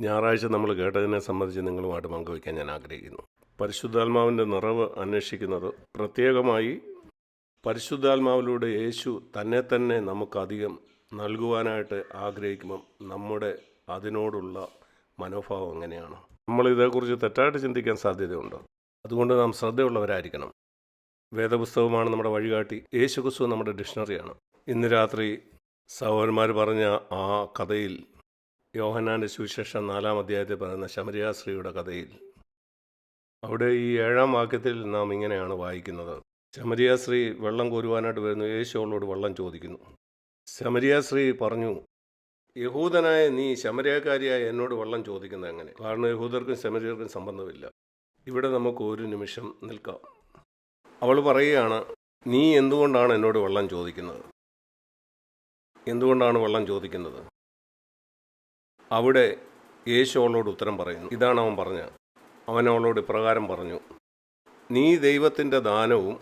ഞായറാഴ്ച നമ്മൾ കേട്ടതിനെ സംബന്ധിച്ച് നിങ്ങളുമായിട്ട് പങ്കുവയ്ക്കാൻ ഞാൻ ആഗ്രഹിക്കുന്നു. പരിശുദ്ധാത്മാവിന്റെ നിറവ് അന്വേഷിക്കുന്നത് പ്രത്യേകമായി പരിശുദ്ധാത്മാവിലൂടെ യേശു തന്നെ തന്നെ നമുക്കധികം നൽകുവാനായിട്ട് ആഗ്രഹിക്കുമ്പം നമ്മുടെ അതിനോടുള്ള മനോഭാവം എങ്ങനെയാണ്? നമ്മൾ ഇതേക്കുറിച്ച് തെറ്റായിട്ട് ചിന്തിക്കാൻ സാധ്യതയുണ്ട്? അതുകൊണ്ട് നാം ശ്രദ്ധയുള്ളവരായിരിക്കണം. വേദപുസ്തകമാണ് നമ്മുടെ വഴികാട്ടി. യേശു ക്രിസ്തു നമ്മുടെ ഡിക്ഷണറിയാണ്. ഇന്ന് രാത്രി സഹോദരന്മാർ പറഞ്ഞ ആ കഥയിൽ യോഹനാന്റെ സുവിശേഷം നാലാം അധ്യായത്തിൽ പറയുന്ന ശമരിയാശ്രീയുടെ കഥയിൽ. അവിടെ ഈ ഏഴാം വാക്യത്തിൽ നാം ഇങ്ങനെയാണ് വായിക്കുന്നത്. ശമരിയാശ്രീ വെള്ളം കോരുവാനായിട്ട് വരുന്നു. യേശു അവളോട് വെള്ളം ചോദിക്കുന്നു. ശമരിയാശ്രീ പറഞ്ഞു യഹൂദനായ നീ ശമരിയാക്കാരിയായ എന്നോട് വെള്ളം ചോദിക്കുന്നത് എങ്ങനെ? കാരണം യഹൂദർക്കും ശമരിയർക്കും സംബന്ധമില്ല. ഇവിടെ നമുക്ക് ഒരു നിമിഷം നിൽക്കാം. അവൾ പറയുകയാണ് നീ എന്തുകൊണ്ടാണ് എന്നോട് വെള്ളം ചോദിക്കുന്നത്? എന്തുകൊണ്ടാണ് വെള്ളം ചോദിക്കുന്നത്? അവിടെ യേശു അവളോട് ഉത്തരം പറയുന്നു. ഇതാണ് അവൻ പറഞ്ഞ അവൻ അവളോട് ഇപ്രകാരം പറഞ്ഞു നീ ദൈവത്തിന്റെ ദാനവും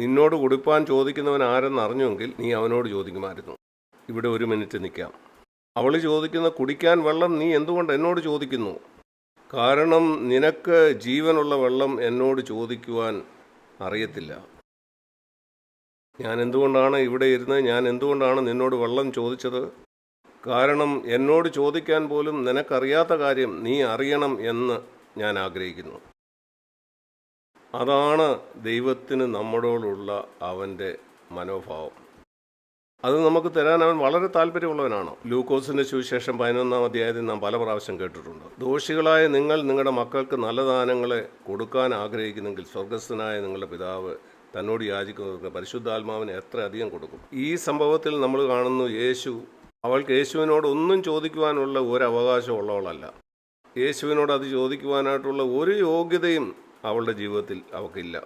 നിന്നോട് കൊടുപ്പാൻ ചോദിക്കുന്നവൻ ആരെന്ന് അറിഞ്ഞുവെങ്കിൽ നീ അവനോട് ചോദിക്കുമായിരുന്നു. ഇവിടെ ഒരു മിനിറ്റ് നിൽക്കാം. അവൾ ചോദിക്കുന്ന കുടിക്കാൻ വെള്ളം നീ എന്തുകൊണ്ട് എന്നോട് ചോദിക്കുന്നു? കാരണം നിനക്ക് ജീവനുള്ള വെള്ളം എന്നോട് ചോദിക്കുവാൻ അറിയത്തില്ല. ഞാൻ എന്തുകൊണ്ടാണ് ഇവിടെ ഇരുന്ന് ഞാൻ എന്തുകൊണ്ടാണ് നിന്നോട് വെള്ളം ചോദിച്ചത്? കാരണം എന്നോട് ചോദിക്കാൻ പോലും നിനക്കറിയാത്ത കാര്യം നീ അറിയണം എന്ന് ഞാൻ ആഗ്രഹിക്കുന്നു. അതാണ് ദൈവത്തിന് നമ്മളോടുള്ള അവന്റെ മനോഭാവം. അത് നമുക്ക് തരാൻ അവൻ വളരെ താല്പര്യമുള്ളവനാണ്. ലൂക്കോസിന്റെ സുവിശേഷം പതിനൊന്നാം അധ്യായത്തിൽ നാം പല പ്രാവശ്യം കേട്ടിട്ടുണ്ട്. ദോഷികളായ നിങ്ങൾ നിങ്ങളുടെ മക്കൾക്ക് നല്ല ദാനങ്ങളെ കൊടുക്കാൻ ആഗ്രഹിക്കുന്നെങ്കിൽ സ്വർഗസ്ഥനായ നിങ്ങളുടെ പിതാവ് തന്നോട് യാചിക്കുന്നവർക്ക് പരിശുദ്ധാത്മാവിന് എത്ര അധികം കൊടുക്കും. ഈ സംഭവത്തിൽ നമ്മൾ കാണുന്നു യേശു അവൾക്ക് യേശുവിനോട് ഒന്നും ചോദിക്കുവാനുള്ള ഒരു അവകാശം ഉള്ളവളല്ല യേശുവിനോട് അത് ചോദിക്കുവാനായിട്ടുള്ള ഒരു യോഗ്യതയും അവളുടെ ജീവിതത്തിൽ അവൾക്കില്ല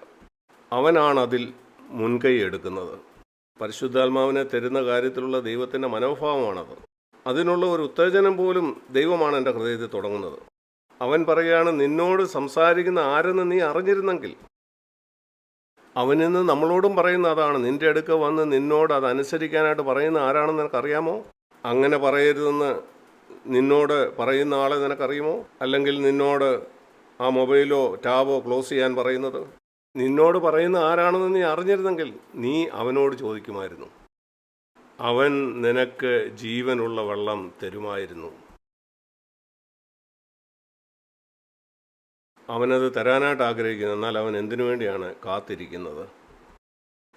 അവനാണ് അതിൽ മുൻകൈ എടുക്കുന്നത്. പരിശുദ്ധാത്മാവിനെ തരുന്ന കാര്യത്തിലുള്ള ദൈവത്തിന്റെ മനോഭാവമാണത്. അതിനുള്ള ഒരു ഉത്തേജനം പോലും ദൈവമാണ് എന്റെ ഹൃദയത്തിൽ തുടങ്ങുന്നത്. അവൻ പറയുകയാണ് നിന്നോട് സംസാരിക്കുന്ന ആരെന്ന് നീ അറിഞ്ഞിരുന്നെങ്കിൽ. അവനിന്ന് നമ്മളോടും പറയുന്ന അതാണ് നിന്റെ അടുക്ക വന്ന് നിന്നോട് അത് അനുസരിക്കാനായിട്ട് പറയുന്ന ആരാണെന്ന് നിനക്കറിയാമോ? അങ്ങനെ പറയരുതെന്ന് നിന്നോട് പറയുന്ന ആളെ നിനക്കറിയുമോ? അല്ലെങ്കിൽ നിന്നോട് ആ മൊബൈലോ ടാബോ ക്ലോസ് ചെയ്യാൻ പറയുന്നത്? നിന്നോട് പറയുന്ന ആരാണെന്ന് നീ അറിഞ്ഞിരുന്നെങ്കിൽ നീ അവനോട് ചോദിക്കുമായിരുന്നു. അവൻ നിനക്ക് ജീവനുള്ള വെള്ളം തരുമായിരുന്നു. അവനത് തരാനായിട്ട് ആഗ്രഹിക്കുന്നു. എന്നാൽ അവൻ എന്തിനു വേണ്ടിയാണ് കാത്തിരിക്കുന്നത്?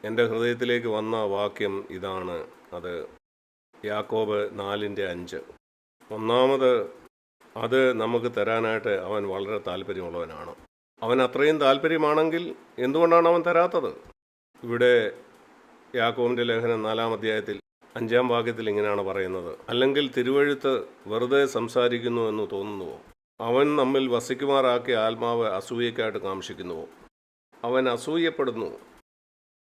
എന്റെ ഹൃദയത്തിലേക്ക് വന്ന വാക്യം ഇതാണ്. അത് യാക്കോബ് നാലിന്റെ അഞ്ച്. ഒന്നാമത് അത് നമുക്ക് തരാനായിട്ട് അവൻ വളരെ താല്പര്യമുള്ളവനാണ്. അവൻ അത്രയും താല്പര്യമാണെങ്കിൽ എന്തുകൊണ്ടാണ് അവൻ തരാത്തത്? ഇവിടെ യാക്കോവിന്റെ ലേഖനം നാലാം അധ്യായത്തിൽ അഞ്ചാം വാക്യത്തിൽ ഇങ്ങനെയാണ് പറയുന്നത്. അല്ലെങ്കിൽ തിരുവഴുത്ത് വെറുതെ സംസാരിക്കുന്നു എന്ന് തോന്നുന്നുവോ? അവൻ നമ്മിൽ വസിക്കുമാറാക്കിയ ആത്മാവ് അസൂയക്കായിട്ട് കാംക്ഷിക്കുന്നുവോ? അവൻ അസൂയപ്പെടുന്നു.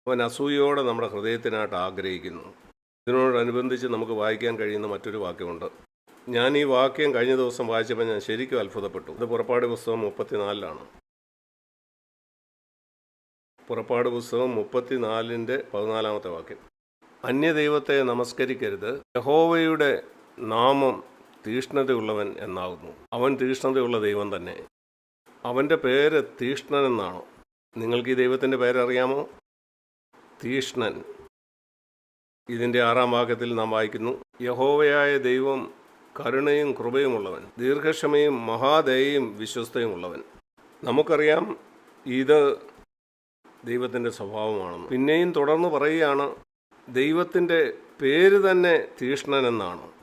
അവൻ അസൂയയോടെ നമ്മുടെ ഹൃദയത്തിനായിട്ട് ആഗ്രഹിക്കുന്നു. ഇതിനോടനുബന്ധിച്ച് നമുക്ക് വായിക്കാൻ കഴിയുന്ന മറ്റൊരു വാക്യമുണ്ട്. ഞാൻ ഈ വാക്യം കഴിഞ്ഞ ദിവസം വായിച്ചപ്പോൾ ഞാൻ ശരിക്കും അത്ഭുതപ്പെട്ടു. ഇത് പുറപ്പാട് പുസ്തകം മുപ്പത്തിനാലിലാണ്. പുറപ്പാട് പുസ്തകം മുപ്പത്തിനാലിന്റെ പതിനാലാമത്തെ വാക്യം. അന്യദൈവത്തെ നമസ്കരിക്കരുത്. യഹോവയുടെ നാമം തീഷ്ണതയുള്ളവൻ എന്നാകുന്നു. അവൻ തീഷ്ണതയുള്ള ദൈവം തന്നെ. അവന്റെ പേര് തീഷ്ണൻ എന്നാണ്? നിങ്ങൾക്ക് ഈ ദൈവത്തിന്റെ പേരറിയാമോ? തീഷ്ണൻ. ഇതിന്റെ ആറാം ഭാഗത്തിൽ നാം വായിക്കുന്നു. യഹോവയായ ദൈവം കരുണയും കൃപയുമുള്ളവൻ ദീർഘക്ഷമയും മഹാദയയും വിശ്വസ്തയുമുള്ളവൻ. നമുക്കറിയാം ഇത് ദൈവത്തിന്റെ സ്വഭാവമാണെന്ന്. പിന്നെയും തുടർന്ന് പറയുകയാണ് ദൈവത്തിന്റെ പേര് തന്നെ തീഷ്ണനെന്നാണ്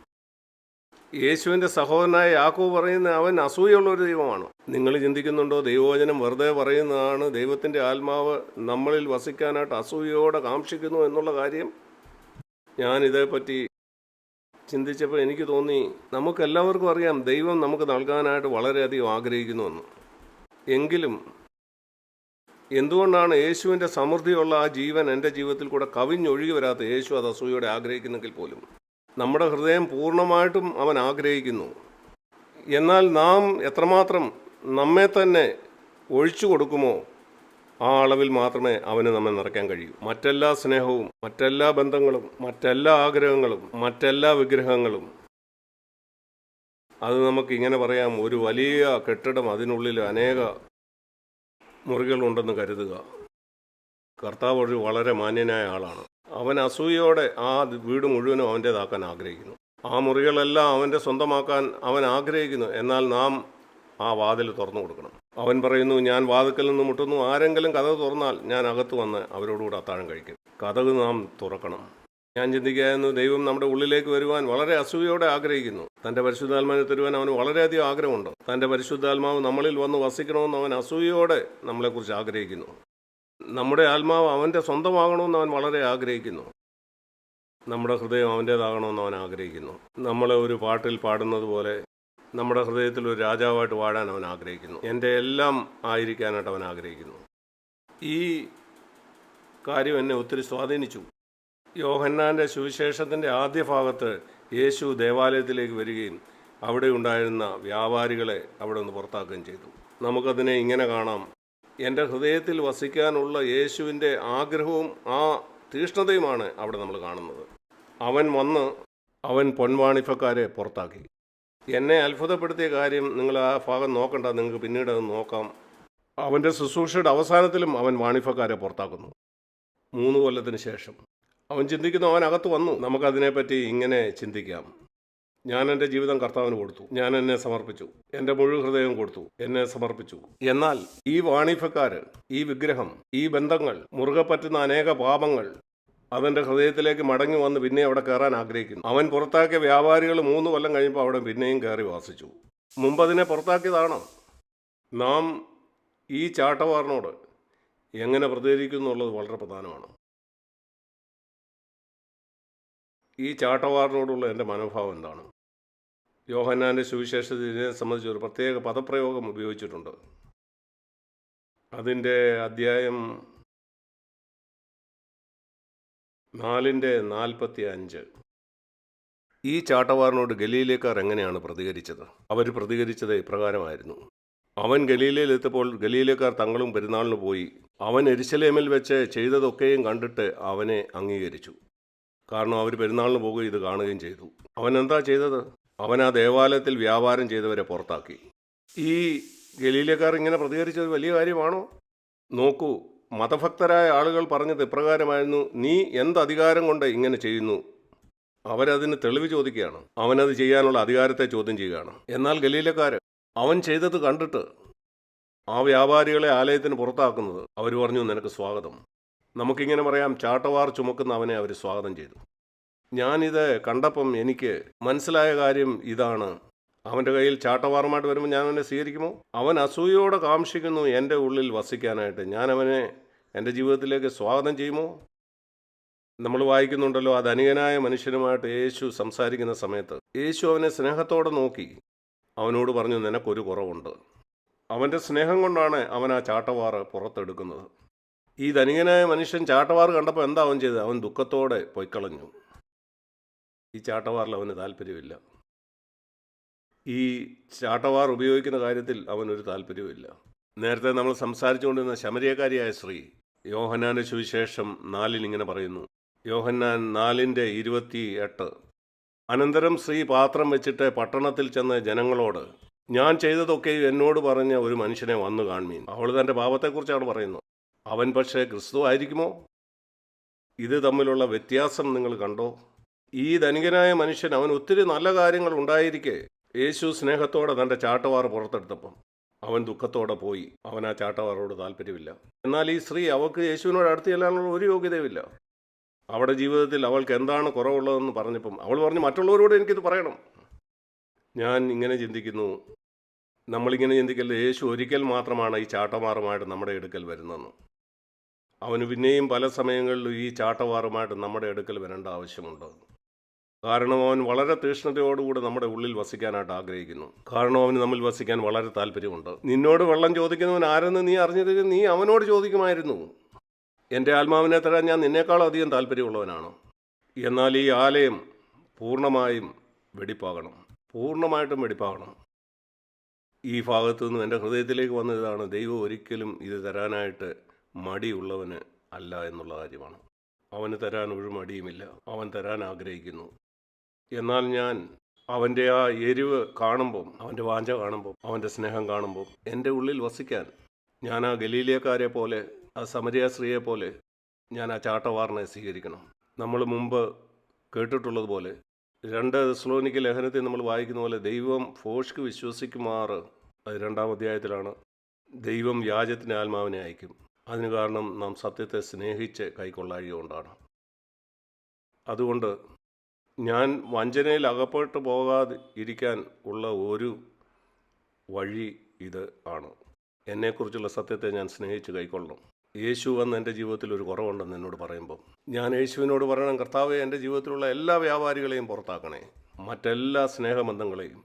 യേശുവിന്റെ സഹോദരനായ യാക്കോ പറയുന്ന അവൻ അസൂയുള്ള ഒരു ദൈവമാണ്. നിങ്ങൾ ചിന്തിക്കുന്നുണ്ടോ ദൈവവചനം വെറുതെ പറയുന്നതാണ് ദൈവത്തിന്റെ ആത്മാവ് നമ്മളിൽ വസിക്കാനായിട്ട് അസൂയയോടെ കാക്ഷിക്കുന്നു എന്നുള്ള കാര്യം? ഞാൻ ഇതേപ്പറ്റി ചിന്തിച്ചപ്പോൾ എനിക്ക് തോന്നി നമുക്കെല്ലാവർക്കും അറിയാം ദൈവം നമുക്ക് നൽകാനായിട്ട് വളരെയധികം ആഗ്രഹിക്കുന്നുവെന്ന്. എങ്കിലും എന്തുകൊണ്ടാണ് യേശുവിന്റെ സമൃദ്ധിയുള്ള ആ ജീവൻ എന്റെ ജീവിതത്തിൽ കൂടെ കവിഞ്ഞൊഴുകി വരാത്ത യേശു അത് അസൂയോടെ ആഗ്രഹിക്കുന്നെങ്കിൽ പോലും? നമ്മുടെ ഹൃദയം പൂർണമായിട്ടും അവൻ ആഗ്രഹിക്കുന്നു. എന്നാൽ നാം എത്രമാത്രം നമ്മെ തന്നെ ഒഴിച്ചു കൊടുക്കുമോ? ആ അളവിൽ മാത്രമേ അവന് നമ്മെ നിറയ്ക്കാൻ കഴിയൂ. മറ്റെല്ലാ സ്നേഹവും മറ്റെല്ലാ ബന്ധങ്ങളും മറ്റെല്ലാ ആഗ്രഹങ്ങളും മറ്റെല്ലാ വിഗ്രഹങ്ങളും. അത് നമുക്ക് ഇങ്ങനെ പറയാം ഒരു വലിയ കെട്ടിടം അതിനുള്ളിൽ അനേക മുറികളുണ്ടെന്ന് കരുതുക. കർത്താവ് ഒരു വളരെ മാന്യനായ ആളാണ്. അവൻ അസൂയയോടെ ആ വീട് മുഴുവനും അവന്റേതാക്കാൻ ആഗ്രഹിക്കുന്നു. ആ മുറികളെല്ലാം അവന്റെ സ്വന്തമാക്കാൻ അവൻ ആഗ്രഹിക്കുന്നു. എന്നാൽ നാം ആ വാതിൽ തുറന്നു കൊടുക്കണം. അവൻ പറയുന്നു ഞാൻ വാതുക്കൽ നിന്ന് മുട്ടുന്നു. ആരെങ്കിലും കഥ തുറന്നാൽ ഞാൻ അകത്ത് വന്ന് അവരോടുകൂടെ അത്താഴം കഴിക്കും. കഥക് നാം തുറക്കണം. ഞാൻ ചിന്തിക്കുകയായിരുന്നു ദൈവം നമ്മുടെ ഉള്ളിലേക്ക് വരുവാൻ വളരെ അസൂയോടെ ആഗ്രഹിക്കുന്നു. തന്റെ പരിശുദ്ധാത്മാവിനെ തരുവാൻ അവന് വളരെയധികം ആഗ്രഹമുണ്ട്. തന്റെ പരിശുദ്ധാത്മാവ് നമ്മളിൽ വന്ന് വസിക്കണമെന്ന് അവൻ അസൂയയോടെ നമ്മളെക്കുറിച്ച് ആഗ്രഹിക്കുന്നു. നമ്മുടെ ആത്മാവ് അവന്റെ സ്വന്തമാകണമെന്ന് അവൻ വളരെ ആഗ്രഹിക്കുന്നു. നമ്മുടെ ഹൃദയം അവന്റേതാകണമെന്ന് അവൻ ആഗ്രഹിക്കുന്നു. നമ്മളെ ഒരു പാട്ടിൽ പാടുന്നത് പോലെ നമ്മുടെ ഹൃദയത്തിൽ ഒരു രാജാവായിട്ട് വാഴാൻ അവൻ ആഗ്രഹിക്കുന്നു. എന്റെ എല്ലാം ആയിരിക്കാനായിട്ട് അവൻ ആഗ്രഹിക്കുന്നു. ഈ കാര്യം എന്നെ ഒത്തിരി സ്വാധീനിച്ചു. യോഹന്നാന്റെ സുവിശേഷത്തിന്റെ ആദ്യ ഭാഗത്ത് യേശു ദേവാലയത്തിലേക്ക് വരികയും അവിടെ ഉണ്ടായിരുന്ന വ്യാപാരികളെ അവിടെ നിന്ന് പുറത്താക്കുകയും ചെയ്തു. നമുക്കതിനെ ഇങ്ങനെ കാണാം. എന്റെ ഹൃദയത്തിൽ വസിക്കാനുള്ള യേശുവിന്റെ ആഗ്രഹവും ആ തീഷ്ണതയുമാണ് അവിടെ നമ്മൾ കാണുന്നത്. അവൻ വന്ന് അവൻ പൊൻവാണിഫക്കാരെ പുറത്താക്കി. എന്നെ അത്ഭുതപ്പെടുത്തിയ കാര്യം നിങ്ങൾ ആ ഭാഗം നോക്കണ്ട നിങ്ങൾക്ക് പിന്നീട് അത് നോക്കാം. അവന്റെ ശുശ്രൂഷയുടെ അവസാനത്തിലും അവൻ വാണിഫക്കാരെ പുറത്താക്കുന്നു. മൂന്ന് കൊല്ലത്തിന് ശേഷം അവൻ ചിന്തിക്കുന്നു അവൻ അകത്ത് വന്നു. നമുക്കതിനെപ്പറ്റി ഇങ്ങനെ ചിന്തിക്കാം. ഞാൻ എന്റെ ജീവിതം കർത്താവിന് കൊടുത്തു. ഞാൻ എന്നെ സമർപ്പിച്ചു. എന്റെ മുഴുവൻ ഹൃദയം കൊടുത്തു. എന്നെ സമർപ്പിച്ചു. എന്നാൽ ഈ വാണിഫക്കാർ ഈ വിഗ്രഹം ഈ ബന്ധങ്ങൾ മുറുകെ പറ്റുന്ന അനേക പാപങ്ങൾ അവന്റെ ഹൃദയത്തിലേക്ക് മടങ്ങി വന്ന് പിന്നെ അവിടെ കയറാൻ ആഗ്രഹിക്കുന്നു. അവൻ പുറത്താക്കിയ വ്യാപാരികൾ മൂന്ന് കൊല്ലം കഴിയുമ്പോൾ അവിടെ പിന്നെയും കയറി വാസിച്ചു. മുമ്പ് അതിനെ പുറത്താക്കിയതാണോ? നാം ഈ ചാട്ടവാറിനോട് എങ്ങനെ പ്രതികരിക്കുന്നു എന്നുള്ളത് വളരെ പ്രധാനമാണ്. ഈ ചാട്ടവാറിനോടുള്ള എന്റെ മനോഭാവം എന്താണ്? യോഹന്നാന്റെ സുവിശേഷത്തിൽ ഇതിനെ സംബന്ധിച്ച് ഒരു പ്രത്യേക പദപ്രയോഗം ഉപയോഗിച്ചിട്ടുണ്ട്. അതിന്റെ അധ്യായം നാലിന്റെ നാൽപ്പത്തി അഞ്ച് ഈ ചാട്ടവാറിനോട് ഗലീലേക്കാർ എങ്ങനെയാണ് പ്രതികരിച്ചത്? അവർ പ്രതികരിച്ചത് ഇപ്രകാരമായിരുന്നു. അവൻ ഗലീലയിൽ എത്തിയപ്പോൾ ഗലീലക്കാർ തങ്ങളും പെരുന്നാളിന് പോയി. അവൻ എരിശലേമിൽ വെച്ച് ചെയ്തതൊക്കെയും കണ്ടിട്ട് അവനെ അംഗീകരിച്ചു. കാരണം അവർ പെരുന്നാളിന് പോകുകയും ഇത് കാണുകയും ചെയ്തു. അവൻ എന്താ ചെയ്തത്? അവൻ ആ ദേവാലയത്തിൽ വ്യാപാരം ചെയ്തവരെ പുറത്താക്കി. ഈ ഗലീലക്കാർ ഇങ്ങനെ പ്രതികരിച്ചത് വലിയ കാര്യമാണോ? നോക്കൂ മതഭക്തരായ ആളുകൾ പറഞ്ഞത് ഇപ്രകാരമായിരുന്നു നീ എന്ത് അധികാരം കൊണ്ട് ഇങ്ങനെ ചെയ്യുന്നു? അവരതിന് തെളിവ് ചോദിക്കുകയാണ്. അവനത് ചെയ്യാനുള്ള അധികാരത്തെ ചോദ്യം ചെയ്യുകയാണ്. എന്നാൽ ഗലീലക്കാർ അവൻ ചെയ്തത് കണ്ടിട്ട് ആ വ്യാപാരികളെ ആലയത്തിന് പുറത്താക്കുന്നത്. അവർ പറഞ്ഞു നിനക്ക് സ്വാഗതം. നമുക്കിങ്ങനെ പറയാം ചാട്ടവാർ ചുമക്കുന്ന അവനെ അവർ സ്വാഗതം ചെയ്തു. ഞാനിത് കണ്ടപ്പം എനിക്ക് മനസ്സിലായ കാര്യം ഇതാണ്. അവന്റെ കയ്യിൽ ചാട്ടവാറുമായിട്ട് വരുമ്പോൾ ഞാൻ അവനെ സ്വീകരിക്കുമോ? അവൻ അസൂയോടെ കാംഷിക്കുന്നു എന്റെ ഉള്ളിൽ വസിക്കാനായിട്ട്. ഞാൻ അവനെ എന്റെ ജീവിതത്തിലേക്ക് സ്വാഗതം ചെയ്യുമോ? നമ്മൾ വായിക്കുന്നുണ്ടല്ലോ ആ ധനികനായ മനുഷ്യനുമായിട്ട് യേശു സംസാരിക്കുന്ന സമയത്ത്. യേശു അവനെ സ്നേഹത്തോടെ നോക്കി. അവനോട് പറഞ്ഞു നിനക്കൊരു കുറവുണ്ട്. അവന്റെ സ്നേഹം കൊണ്ടാണ് അവൻ ആ ചാട്ടവാറ് പുറത്തെടുക്കുന്നത്. ഈ ധനികനായ മനുഷ്യൻ ചാട്ടവാറ് കണ്ടപ്പോൾ എന്താ അവൻ ചെയ്തത്? അവൻ ദുഃഖത്തോടെ പൊയ്ക്കളഞ്ഞു. ഈ ചാട്ടവാറിൽ അവന് താല്പര്യമില്ല. ഈ ചാട്ടവാർ ഉപയോഗിക്കുന്ന കാര്യത്തിൽ അവനൊരു താല്പര്യവുമില്ല. നേരത്തെ നമ്മൾ സംസാരിച്ചുകൊണ്ടിരുന്ന ശമരിയക്കാരിയായ സ്ത്രീ യോഹന്നാന്റെ സുവിശേഷം നാലിൽ ഇങ്ങനെ പറയുന്നു. യോഹന്നാൻ നാലിന്റെ ഇരുപത്തി എട്ട് അനന്തരം ശ്രീ പാത്രം വെച്ചിട്ട് പട്ടണത്തിൽ ചെന്ന ജനങ്ങളോട് ഞാൻ ചെയ്തതൊക്കെ എന്നോട് പറഞ്ഞ ഒരു മനുഷ്യനെ വന്നു കാൺമീൻ. അവൾ തന്റെ പാപത്തെക്കുറിച്ചാണ് പറയുന്നത് അവൻ പക്ഷേ ക്രിസ്തു ആയിരിക്കുമോ? ഇത് തമ്മിലുള്ള വ്യത്യാസം നിങ്ങൾ കണ്ടോ? ഈ ധനികനായ മനുഷ്യൻ അവൻ ഒത്തിരി നല്ല കാര്യങ്ങൾ ഉണ്ടായിരിക്കെ. യേശു സ്നേഹത്തോടെ തന്റെ ചാട്ടവാറ് പുറത്തെടുത്തപ്പം. അവൻ ദുഃഖത്തോടെ പോയി. അവൻ ആ ചാട്ടവാറോട് താല്പര്യമില്ല. എന്നാൽ ഈ സ്ത്രീ അവൾക്ക് യേശുവിനോട് അടുത്ത് ചെല്ലാനുള്ള ഒരു യോഗ്യതയുമില്ല. അവളുടെ ജീവിതത്തിൽ അവൾക്ക് എന്താണ് കുറവുള്ളതെന്ന് പറഞ്ഞപ്പം അവൾ പറഞ്ഞു മറ്റുള്ളവരോട് എനിക്കിത് പറയണം. ഞാൻ ഇങ്ങനെ ചിന്തിക്കുന്നു. നമ്മളിങ്ങനെ ചിന്തിക്കല്ലേ യേശു ഒരിക്കൽ മാത്രമാണ് ഈ ചാട്ടവാറുമായിട്ട് നമ്മുടെ എടുക്കൽ വരുന്നതെന്ന്. അവന് പിന്നെയും പല സമയങ്ങളിലും ഈ ചാട്ടവാറുമായിട്ട് നമ്മുടെ എടുക്കൽ വരേണ്ട ആവശ്യമുണ്ട്. കാരണം അവൻ വളരെ തീഷ്ണതയോടുകൂടെ നമ്മുടെ ഉള്ളിൽ വസിക്കാനായിട്ട് ആഗ്രഹിക്കുന്നു. കാരണം അവന് നമ്മിൽ വസിക്കാൻ വളരെ താല്പര്യമുണ്ട്. നിന്നോട് വെള്ളം ചോദിക്കുന്നവൻ ആരെന്ന് നീ അറിഞ്ഞിരിക്കും നീ അവനോട് ചോദിക്കുമായിരുന്നു. എന്റെ ആത്മാവിനെ തരാൻ ഞാൻ നിന്നേക്കാളും അധികം താല്പര്യമുള്ളവനാണ്. എന്നാൽ ഈ ആലയം പൂർണമായും വെടിപ്പാകണം. പൂർണമായിട്ടും വെടിപ്പാകണം. ഈ ഭാഗത്തു നിന്നും എന്റെ ഹൃദയത്തിലേക്ക് വന്നതാണ് ദൈവം ഒരിക്കലും ഇത് തരാനായിട്ട് മടിയുള്ളവന് അല്ല എന്നുള്ള കാര്യമാണ്. അവന് തരാൻ ഒരു മടിയുമില്ല. അവൻ തരാൻ ആഗ്രഹിക്കുന്നു. എന്നാൽ ഞാൻ അവന്റെ ആ എരിവ് കാണുമ്പം അവന്റെ വാഞ്ച കാണുമ്പം അവന്റെ സ്നേഹം കാണുമ്പം എന്റെ ഉള്ളിൽ വസിക്കാൻ ഞാൻ ആ ഗലീലിയക്കാരെ പോലെ ആ സമരിയ സ്ത്രീയെ പോലെ ഞാൻ ആ ചാട്ടവാറിനെ സ്വീകരിക്കണം. നമ്മൾ മുമ്പ് കേട്ടിട്ടുള്ളതുപോലെ രണ്ട് സ്ലോനിക്ക് ലേഖനത്തിൽ നമ്മൾ വായിക്കുന്ന പോലെ ദൈവം ഫോഷ്ക്ക് വിശ്വസിക്കുമാർ അത് രണ്ടാം അധ്യായത്തിലാണ്. ദൈവം വ്യാജത്തിന്റെ ആത്മാവിനെ അയക്കും. അതിന് കാരണം നാം സത്യത്തെ സ്നേഹിച്ച് കൈക്കൊള്ളാഴികൊണ്ടാണ് അതുകൊണ്ട് ഞാൻ വഞ്ചനയിൽ അകപ്പെട്ടു പോകാതെ ഇരിക്കാൻ ഉള്ള ഒരു വഴി ഇത് ആണ്. എന്നെക്കുറിച്ചുള്ള സത്യത്തെ ഞാൻ സ്നേഹിച്ച് കൈക്കൊള്ളണം യേശു വന്ന് എന്റെ ജീവിതത്തിൽ ഒരു കുറവുണ്ടെന്ന് എന്നോട് പറയുമ്പോൾ ഞാൻ യേശുവിനോട് പറയണം കർത്താവെ എന്റെ ജീവിതത്തിലുള്ള എല്ലാ വ്യാപാരികളെയും പുറത്താക്കണേ മറ്റെല്ലാ സ്നേഹബന്ധങ്ങളെയും.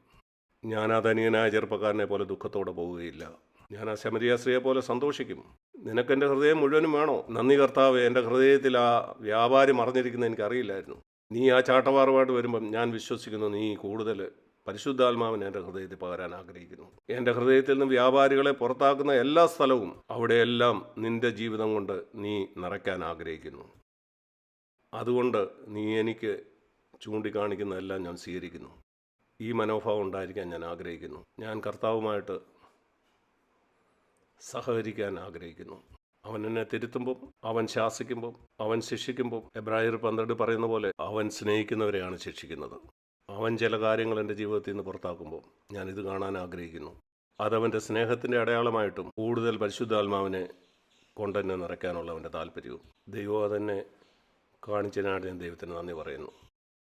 ഞാൻ ആ ധനികനായ ചെറുപ്പക്കാരനെ പോലെ ദുഃഖത്തോടെ പോവുകയില്ല. ഞാൻ ആ ശമരിയാശ്രീയെ പോലെ സന്തോഷിക്കും. നിനക്കെന്റെ ഹൃദയം മുഴുവനും വേണോ? നന്ദി കർത്താവ് എന്റെ ഹൃദയത്തിൽ ആ വ്യാപാരി മറഞ്ഞിരിക്കുന്നത് എനിക്കറിയില്ലായിരുന്നു. നീ ആ ചാട്ടവാറുമായിട്ട് വരുമ്പം ഞാൻ വിശ്വസിക്കുന്നു നീ കൂടുതൽ പരിശുദ്ധാത്മാവിനെ എന്റെ ഹൃദയത്തിൽ പകരാൻ ആഗ്രഹിക്കുന്നു. എന്റെ ഹൃദയത്തിൽ നിന്ന് വ്യാപാരികളെ പുറത്താക്കുന്ന എല്ലാ സ്ഥലവും അവിടെയെല്ലാം നിന്റെ ജീവിതം കൊണ്ട് നീ നിറയ്ക്കാൻ ആഗ്രഹിക്കുന്നു. അതുകൊണ്ട് നീ എനിക്ക് ചൂണ്ടിക്കാണിക്കുന്നതെല്ലാം ഞാൻ സ്വീകരിക്കുന്നു. ഈ മനോഭാവം ഉണ്ടായിരിക്കാൻ ഞാൻ ആഗ്രഹിക്കുന്നു. ഞാൻ കർത്താവുമായിട്ട് സഹകരിക്കാൻ ആഗ്രഹിക്കുന്നു. അവൻ എന്നെ തിരുത്തുമ്പം അവൻ ശാസിക്കുമ്പം അവൻ ശിക്ഷിക്കുമ്പം എബ്രാഹിർ പന്ത്രണ്ട് പറയുന്ന പോലെ അവൻ സ്നേഹിക്കുന്നവരെയാണ് ശിക്ഷിക്കുന്നത്. അവൻ ചില കാര്യങ്ങൾ എന്റെ ജീവിതത്തിൽ നിന്ന് പുറത്താക്കുമ്പോൾ ഇത് കാണാൻ ആഗ്രഹിക്കുന്നു. അതവന്റെ സ്നേഹത്തിന്റെ അടയാളമായിട്ടും കൂടുതൽ പരിശുദ്ധാത്മാവിനെ കൊണ്ടെന്നെ നിറയ്ക്കാനുള്ള അവന്റെ താല്പര്യവും ദൈവം അതെന്നെ കാണിച്ചതിനാണ് ഞാൻ ദൈവത്തിന് നന്ദി പറയുന്നു.